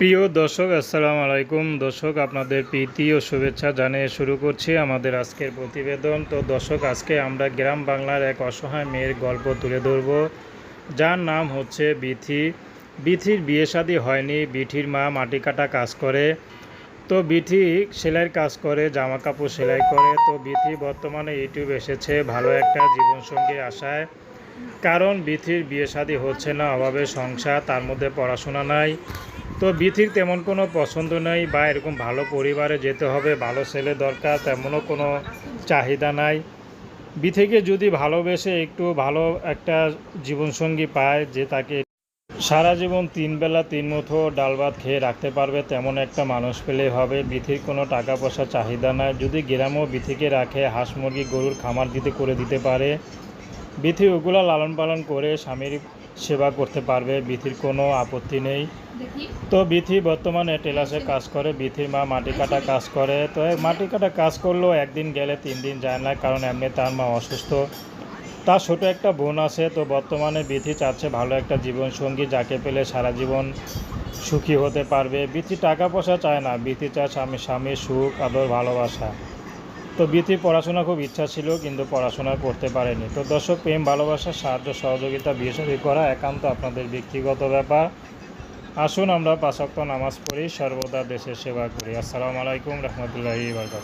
প্রিয় দর্শক, আসসালামু আলাইকুম। দর্শক, আপনাদের প্রীতি ও শুভেচ্ছা জানিয়ে শুরু করছি আমাদের আজকের প্রতিবেদন। তো দর্শক, আজকে আমরা গ্রাম বাংলার এক অসহায় মেয়ের গল্প তুলে ধরব। যার নাম হচ্ছে বিথি। বিথির বিয়ে শাদী হয়নি, বিথির মা মাটি কাটা কাজ করে। তো বিথি সেলাইয়ের কাজ করে জামা কাপড় সেলাই করে। তো বিথি বর্তমানে ইউটিউব এসেছে ভালো একটা জীবনসঙ্গী আশায়। কারণ বিথির বিয়ে শাদী হচ্ছে না, অভাবে সংসার, তার মধ্যে পড়াশোনা নাই। তো বিথির তেমন কোনো পছন্দ নেই বা এরকম ভালো পরিবারে যেতে হবে, ভালো ছেলে দরকার তেমনও কোনো চাহিদা নাই। বিথিকে যদি ভালোবেসে একটু ভালো একটা জীবনসঙ্গী পায় যে তাকে সারা জীবন তিন বেলা তিন মুঠো ডাল ভাত খেয়ে রাখতে পারবে, তেমন একটা মানুষ পেলেই হবে। বিথির কোনো টাকা পয়সা চাহিদা নাই। যদি গ্রামও বিথিকে রাখে, হাঁস মুরগি গরুর খামার দিতে করে দিতে পারে বিথি ওগুলো লালন পালন করে স্বামীর সেবা করতে পারবে বিথির কোনো আপত্তি নেই। তো বিথি বর্তমানে টেলাসে কাজ করে বিথির মা মাটি কাটা কাজ করে। তো মাটি কাটা কাজ করলেও একদিন গেলে তিন দিন যায় না কারণ এমনি তার মা অসুস্থ। তার ছোট একটা বোন আছে তো বর্তমানে বিথি চাচ্ছে ভালো একটা জীবনসঙ্গী যাকে পেলে সারা জীবন সুখী হতে পারবে। বিথি টাকা পয়সা চায় না বিথি চায় স্বামী স্বামীর সুখ আদর ভালোবাসা। তো বৃত্তি পড়াশোনা খুব ইচ্ছা ছিল, কিন্তু পড়াশোনা করতে পারেনি। তো দর্শক, প্রেম ভালোবাসার সাহায্য, সহযোগিতা, বিয়ে করা একান্ত আপনাদের ব্যক্তিগত ব্যাপার। আসুন আমরা পাঁচক্ত নামাজ পড়ি, সর্বদা দেশের সেবা করি। আসসালামু আলাইকুম, রহমতুল্লাহি বরকাত